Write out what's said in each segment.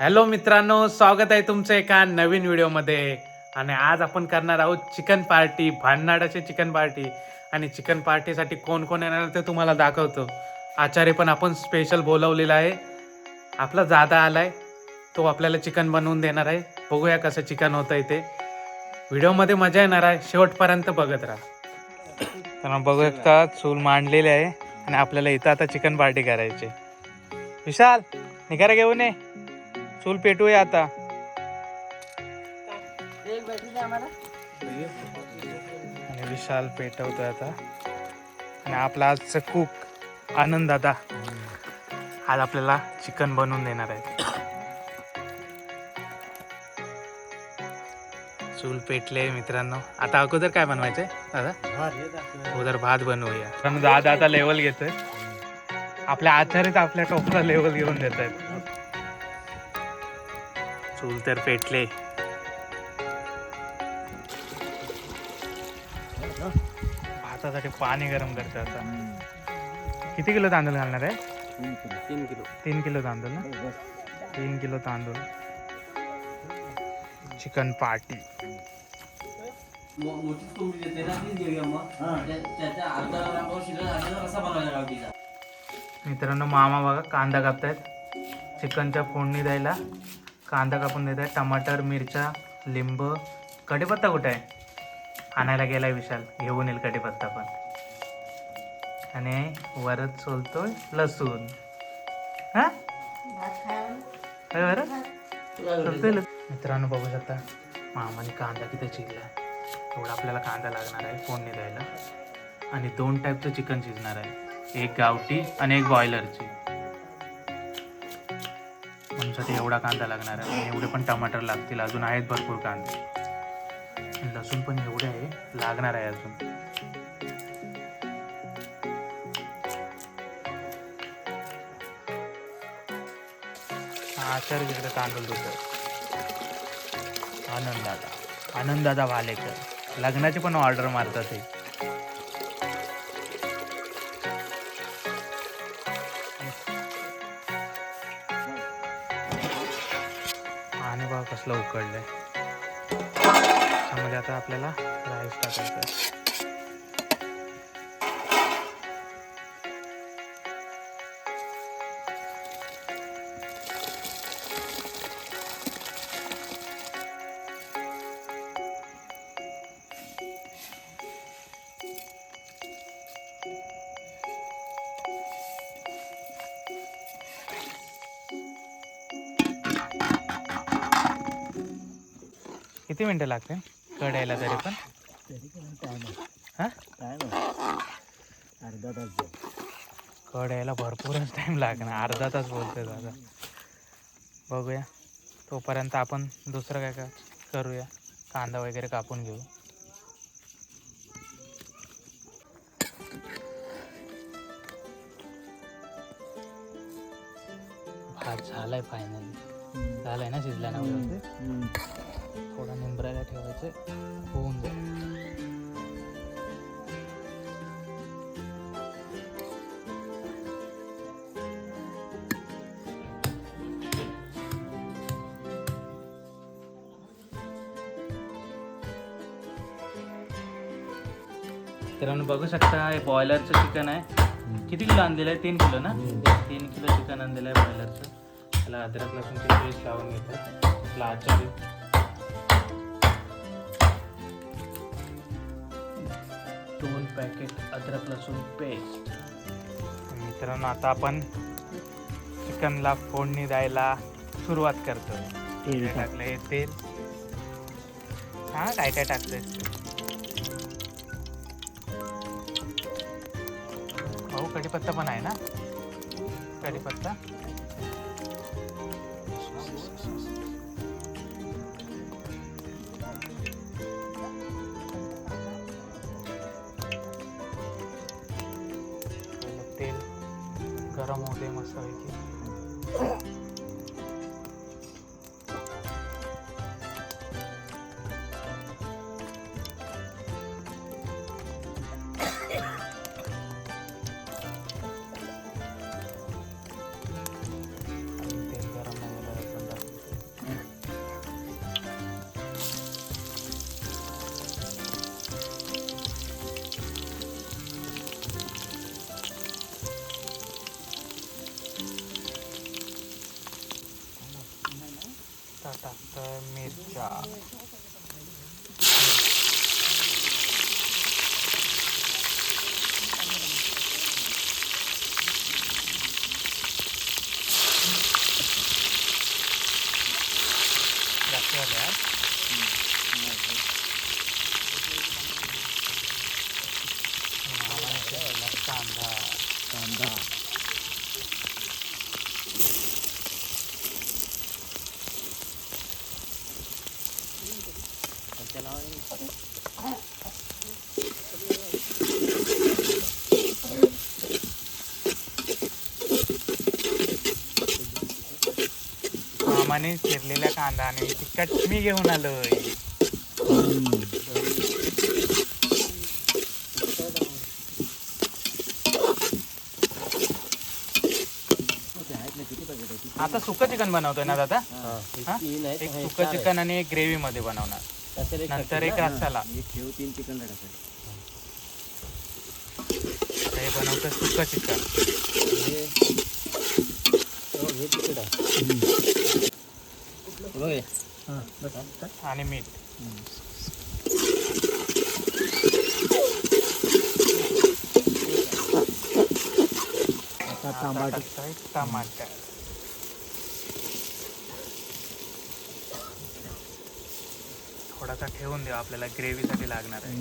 Hello मित्रांनो स्वागत आहे तुमचं एका नवीन व्हिडिओमध्ये. आणि आज आपण करणार आहोत चिकन पार्टी भांडणाडाची चिकन पार्टी. आणि चिकन पार्टीसाठी कोण कोण येणार ते तुम्हाला दाखवतो. आचार्य पण आपण स्पेशल बोलवलेला आहे. आपला जादा आलाय तो आपल्याला चिकन बनवून देणार आहे. बघूया कसं चिकन होतं ते. व्हिडिओमध्ये मजा येणार आहे शेवटपर्यंत बघत राहा. तर बघू शकता चूल मांडलेली आहे. आणि आपल्याला इथं आता चिकन पार्टी करायची विशाल निघा घेऊन ये. चूल पेटूया आता. आणि विशाल पेटवतोय आता. आणि आपला आजचं कुक आनंद दादा. आज आपल्याला चिकन बनवून देणार आहे. चूल पेटले मित्रांनो. आता अगोदर काय बनवायचंय दादा? अगोदर भात बनवूया. दादा आता लेवल घेतोय. आपल्या आचार्यच आपल्या टोपला लेवल घेऊन देत आहेत चूल तर पेटले. भातासाठी पाणी गरम करते आता. किती किलो तांदूळ घालणार आहे? तीन किलो. तीन किलो तांदूळ ना? तीन किलो तांदूळ. Chicken party. गावठीचा मित्रांनो मामा बघा कांदा कापतायत. चिकनच्या फोडणी द्यायला. कांदा कापून देत आहे टमाटर मिरच्या लिंब. कढीपत्ता कुठे आहे? आणायला गेलाय विशाल घेऊन येईल कढीपत्ता पण. आणि वरच सोलतोय लसूण. हा? बरं सोलतोय लसूण. मित्रांनो बघू शकता मामाने कांदा किती चिरला एवढा आपल्याला कांदा लागणार आहे फोडणी द्यायला. आणि दोन टाईपचं चिकन शिजणार आहे. एक गावठी आणि एक बॉयलरची म्हणूनसाठी एवढा कांदा लागणार आहे. एवढे पण टमाटर लागतील. अजून आहेत भरपूर कांदे. लसूण पण एवढे आहे. लागणार आहे अजून. आचार आचार्य तिकडे तांदूळ देतो आनंदादा आनंदादा वालेकर. लग्नाची पण ऑर्डर मारतात ते गॅसला बघा आहे त्यामध्ये आता आपल्याला राईस टाकायचा आहे. किती मिनटं लागते? कड यायला तरी पण? हा? अर्धा तास कड यायला भरपूरच टाईम लागणार. अर्धा तास बोलतोय दादा. बघूया. तोपर्यंत आपण दुसरं काय काय करूया? कांदा वगैरे कापून घेऊ. भात झालाय फायनली झालाय ना शिजला ना थोडा निंबरायला ठेवायचं होऊन जाईल. मित्रांनो बघू शकता हे बॉयलरचं चिकन आहे. किती किलो आणलेलं आहे? तीन किलो ना? तीन किलो चिकन आणलेलं आहे बॉयलरचं त्याला अद्रक लसूणची पेस्ट लावून आपला आचारी दोन पॅकेट अद्रक लसूण पेस्ट मित्रांनो आता आपण चिकनला फोडणी द्यायला सुरुवात करतोय. तेल काय टाकलंय तेल? हा काय काय टाकलंय? भाऊ कढीपत्ता पण आहे ना? कढीपत्ता? गरम होते मस्तपैकी आता टाकतोय मिरच्या जास्त झाल्या नावाने केलेला कांदा कांदा मामाने चिरलेला कांदा आणि तिखट मी घेऊन आलोय. आता सुकं चिकन बनवतोय ना दादा? हा? एक सुकं चिकन आणि एक ग्रेव्ही मध्ये बनवणार. नंतर एक रस्साला ठेव तीन चिकन आता हे बनवतोय सुकं चिकन. हे तिकट आहे. आणि मीठ. आता टाकतोय टमाटर. थोडासा ठेवून देऊ आपल्याला ग्रेव्हीसाठी लागणार आहे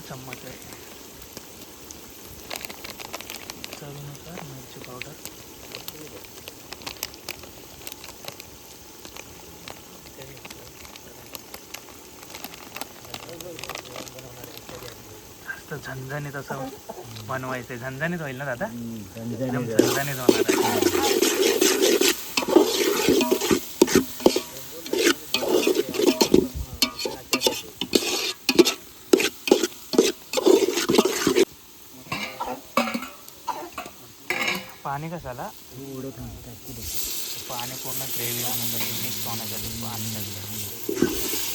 चम्मच आहे चवीनुसार मिरची पावडर जास्त झणझणीत असं बनवायचं झणझणीत होईल ना दादा? एकदम झणझणीत. होणार आहे. पाणी कशाला? पाणी पूर्ण ग्रेव्ही होण्यासाठी मिक्स होण्यासाठी पाणी टाकलं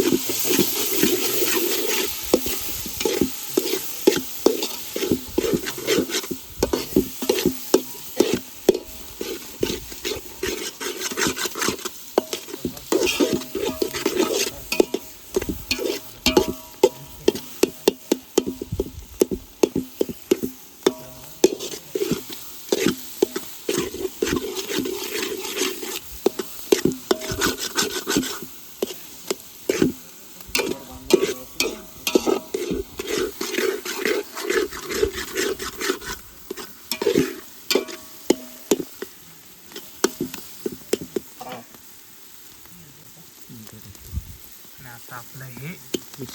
आणि आता आपलं हे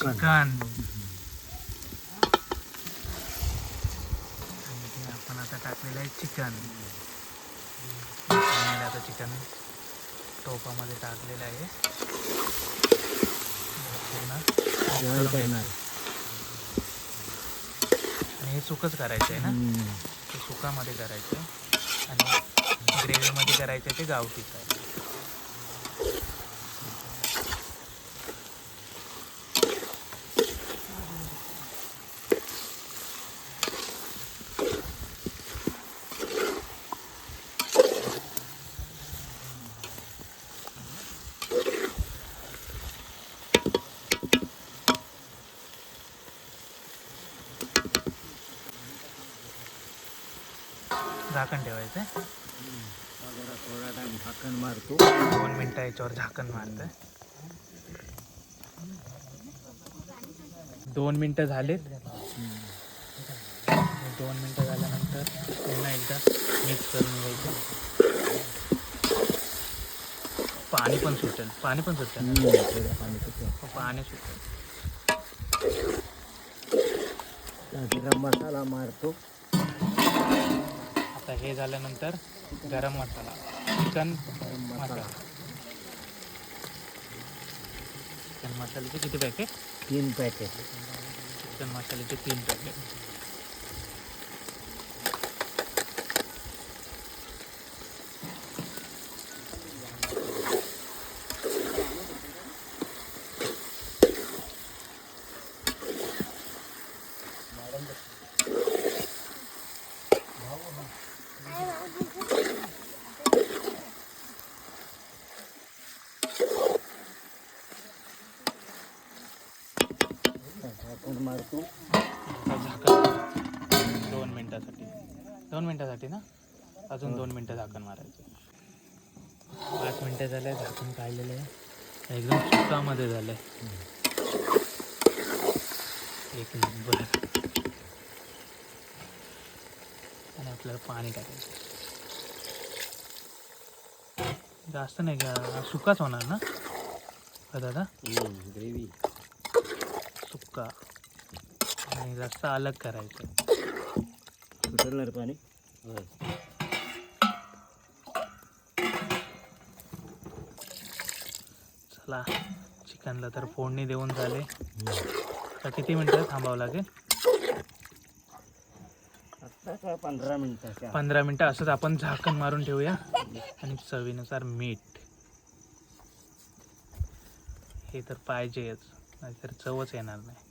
चिकन. आपण आता टाकलेलं आहे चिकन. आता चिकन टोपामध्ये टाकलेलं आहे. आणि हे सुकच करायचं आहे ना? ते सुकामध्ये करायचं. आणि ग्रेव्हीमध्ये करायचं आहे ते गावठीचं आहे झाकण ठेवायचं. थोडा टाइम झाकण मारतो दोन मिनटं याच्यावर झाकण मारतंय. दोन मिनटं झालेत. दोन मिनटं झाल्यानंतर पुन्हा एकदा मिक्स करून घ्यायचं. पाणी पण सुटेल. पाणी पण सुटेल. पाणी सुटलं. पाणी सुटेल. मसाला मारतो. आता हे झाल्यानंतर गरम मसाला चिकन मसाला. चिकन मसाल्याचे किती पॅकेट तीन पॅकेट चिकन मसाल्याचे तीन पॅकेट आपण मारतो. झाकण दोन मिनटासाठी. दोन मिनटासाठी ना? अजून दोन मिनटं झाकण मारायचं. पाच मिनटं झाले झाकण काढलेलं आहे. एकदम सुकामध्ये झालं एक नंबर. आणि आपल्याला पाणी टाकायचं. जास्त नाही का? सुकाच होणार ना? का दादा? ग्रेव्ही. सुक्का आणि रस्ता अलग करायचं. सुटणार पाणी? चला चिकनला तर फोडणी देऊन झाले. आता किती मिनटं थांबावं लागेल? पंधरा मिनिटाच्या पंधरा मिनटं असंच आपण झाकण मारून ठेवूया. आणि चवीनुसार मीठ. हे तर पाहिजेच नाहीतर चवच येणार नाही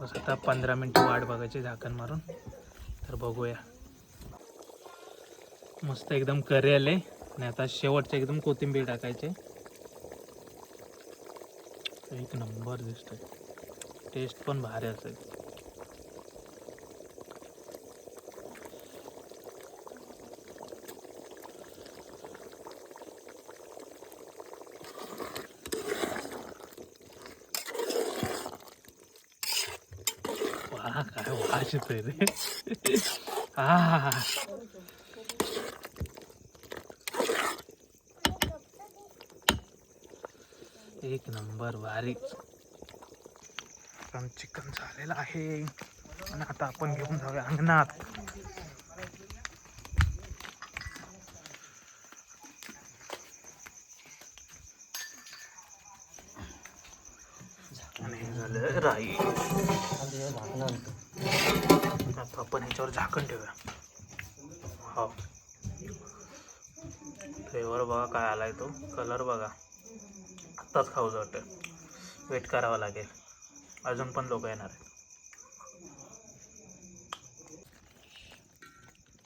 बस आता पंधरा मिनटं वाट बघायची झाकण मारून. तर बघूया. मस्त एकदम करी आले. आणि आता शेवटचे एकदम कोथिंबीर टाकायचे. एक नंबर दिसतोय. टेस्ट पण भारी असेल वा काय वास रे एक नंबर भारीच पण चिकन झालेलं आहे आणि आता आपण घेऊन जाऊया अंगणात आणि झालं राई आता आपण ह्याच्यावर झाकण ठेवूया. हो. फ्लेवर बघा काय आला आहे तो. कलर बघा. आत्ताच खाऊचं वाटतं वेट करावं लागेल. अजून पण लोक येणार आहेत.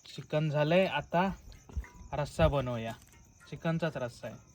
चिकन झालंय. आता रस्सा बनवूया. चिकनचाच रस्सा आहे.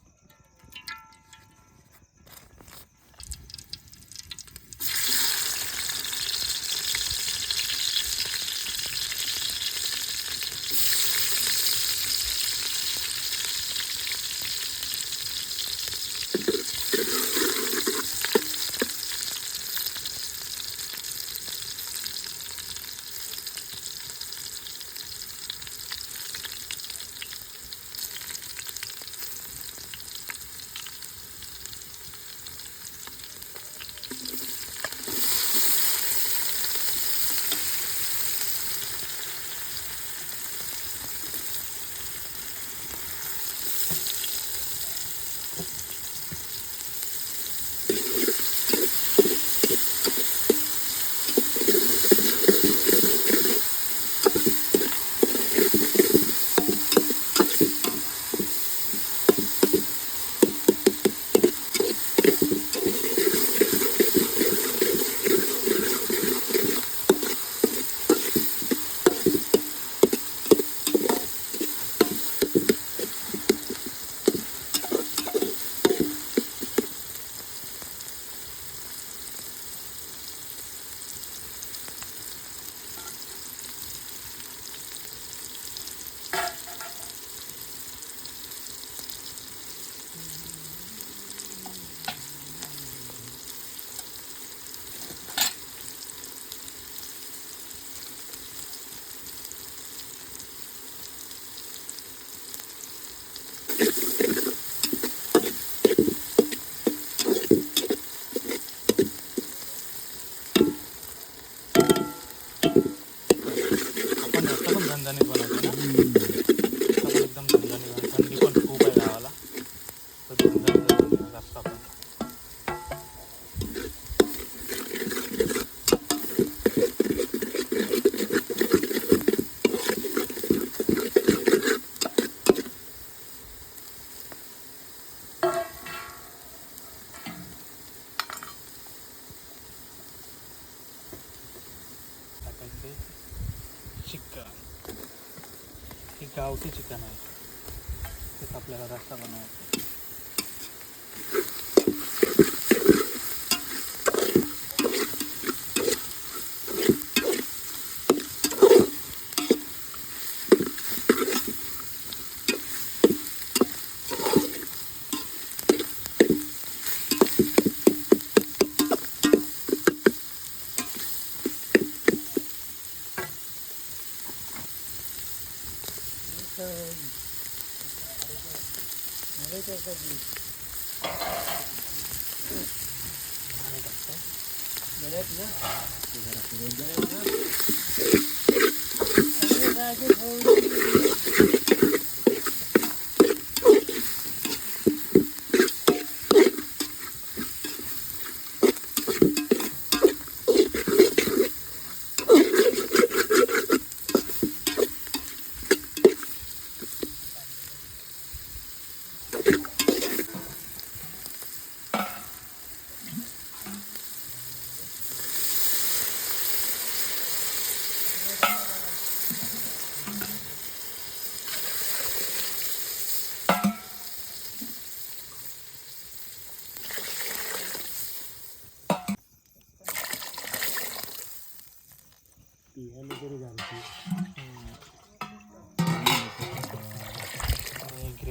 तेच आपल्याला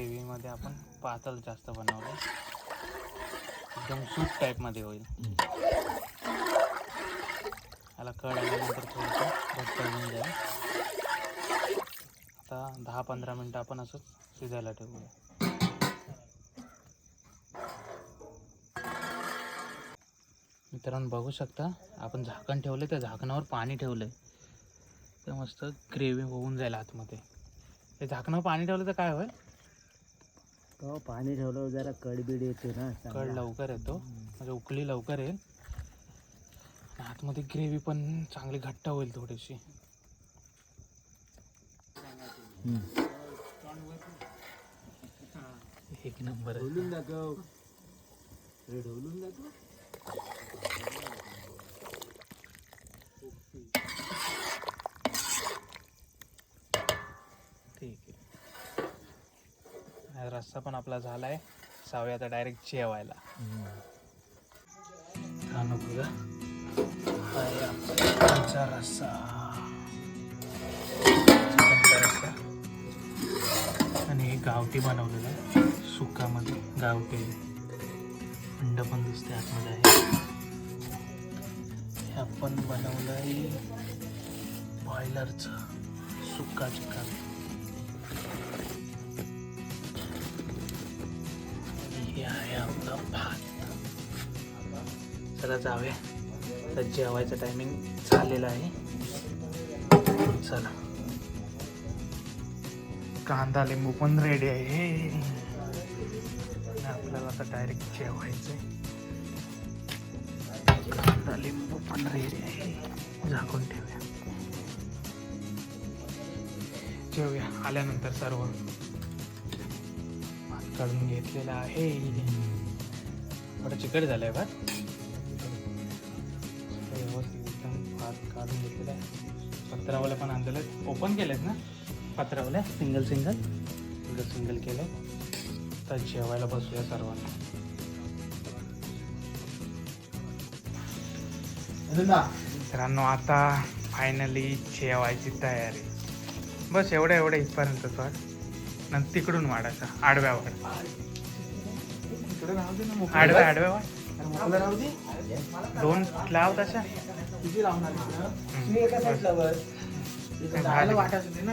ग्रेव्हीमध्ये आपण पातळ जास्त बनवलं. एकदम सूप टाईपमध्ये होईल. याला कळ आल्यानंतर थोडंसं घट्ट होऊन जाईल आता दहा पंधरा मिनटं आपण असंच शिजायला ठेवूया. मित्रांनो बघू शकता आपण झाकण ठेवलं त्या झाकणावर पाणी ठेवलंय. तर मस्त ग्रेव्ही होऊन जाईल आतमध्ये. ते झाकणावर पाणी ठेवलं तर काय होईल? तेव्हा पाणी ठेवल्यावर जरा कडबीड येते ना चांगला. लवकर येतो म्हणजे उकळी लवकर येईल आतमध्ये ग्रेव्ही पण चांगली घट्ट होईल थोडीशी हम्म. एक नंबर. ढोलून दाखव अरे ढोलून दाखव ठीक आहे आणि रस्सा पण आपला झालाय. सावळी आता डायरेक्ट जेवायला. आमचा रस्सा रस्सा आणि हे गावठी बनवलेलं आहे. सुकामध्ये गावठी. अंड पण दिसते आतमध्ये आहे. हे आपण बनवलं आहे बॉयलरचं सुक्का चिकन. भात चला जाऊया. तर जेवायचं टायमिंग झालेलं आहे. चला. कांदा लिंबू पण रेडी आहे. आणि आपल्याला आता डायरेक्ट जेवायचं आहे कांदा लिंबू पण रेडी आहे. झाकून ठेवूया. जेवूया. आल्यानंतर सर्व भात काढून घेतलेला आहे. थोडं चिकट झालंय भात व्यवस्थित एकदम भात काढून घेतलेला आहे पत्रावल्या पण आणलेलं आहे ओपन केलेत ना? पत्रावल्या सिंगल सिंगल सिंगल सिंगल केलं. तर जेवायला बसूया सर्वांना. मित्रांनो आता फायनली जेवायची तयारी. बस एवढ्या एवढ्या इथपर्यंत वाढ. नंतर तिकडून वाढायचा आडव्या वाढ आडव्या आडव्या वाढ दोन लाव तशा. हम्म.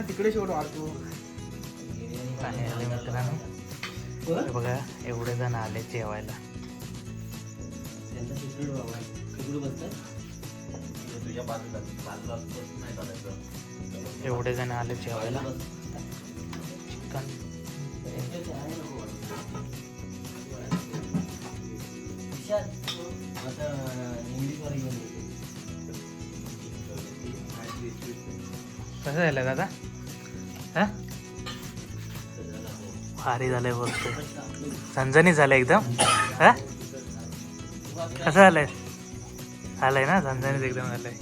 तिकडे शेवट वाढतो. आणि आले मित्रांनो. हे बघा एवढे जण आले जेवायला. तिकडे तिकडे एवढे जण आले जेवायला. चिकन. आता इंग्लिशवर घेऊन येते. कसं झालं दादा? हा? भारी झालंय बघतो झणझणी झालं एकदम. हा? कसं झालंय? झालंय ना? झणझणीत एकदम झालंय.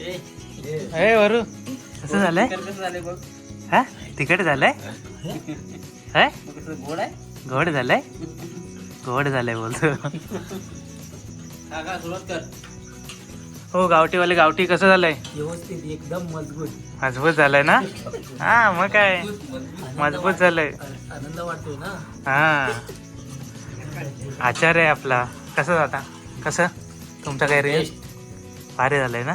ए, ए वरू कसं झालंय? हा? तिकट झालंय? हा? कसं गोड आहे गोड झालंय? गोड झालंय बोलतो. हो गावठीवाले गावठी कसं झालंय? व्यवस्थित एकदम मजबूत. मजबूत झालंय ना? हा मग काय? मजबूत झालंय. आनंद वाटतोय ना? हा. आचार आहे आपला. कसं जाता कसं? तुमचा काय रेस भारी झालंय ना?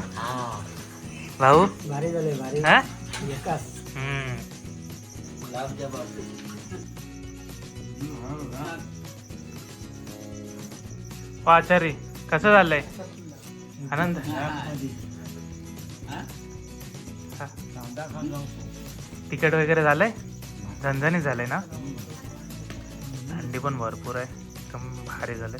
भाऊ? भारी झालंय भारी. हा? एकाच. हम्म. लाभ द्या बाबू हो आचारी कसं झालंय? आनंद? तिकट वगैरे झालंय? झणझणीत झालंय ना? थंडी पण भरपूर आहे. एकदम भारी झालंय.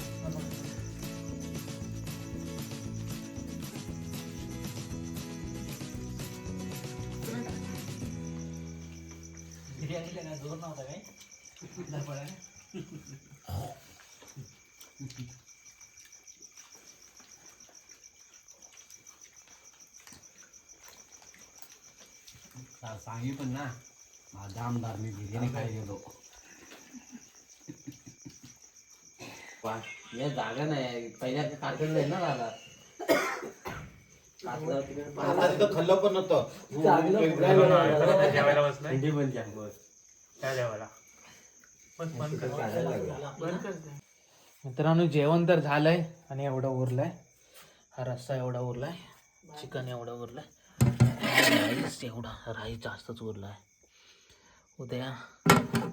सांगी पण ना. माझा आमदार मी बिर्याणी काय गेलो. या जागा नाही. पहिल्या काटलं नाही ना दादा? खाल्लं पण नव्हतं. थंडी पण बस. त्या जेवायला बस बंद कर. मित्रांनो जेवण तर झालंय आणि एवढं उरलंय. हा रस्सा एवढा उरलाय. चिकन एवढं उरलंय. राईस एवढा राईस जास्तच उरलाय. उद्या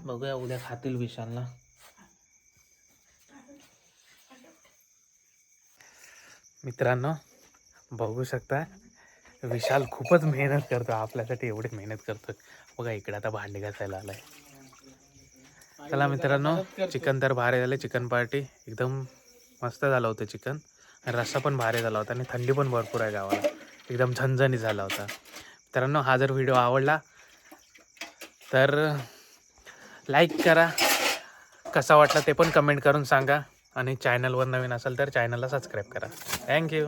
बघूया उद्या खातील विशालला. मित्रांनो बघू शकता विशाल खूपच मेहनत करतो आपल्यासाठी एवढी मेहनत करतो. बघा इकडे आता भांडी घासायला आलाय. चला मित्रांनो चिकन तर भारी झालं चिकन पार्टी. एकदम मस्त झालं होतं चिकन. आणि रस्सा पण भारी झाला होता आणि थंडी पण भरपूर आहे गावाला. एकदम झणझणी झाला होता. मित्रांनो हा जर व्हिडिओ आवडला तर लाईक करा. कसा वाटला ते पण कमेंट करून सांगा. आणि चॅनलवर नवीन असेल तर चॅनलला सबस्क्राईब करा. थँक्यू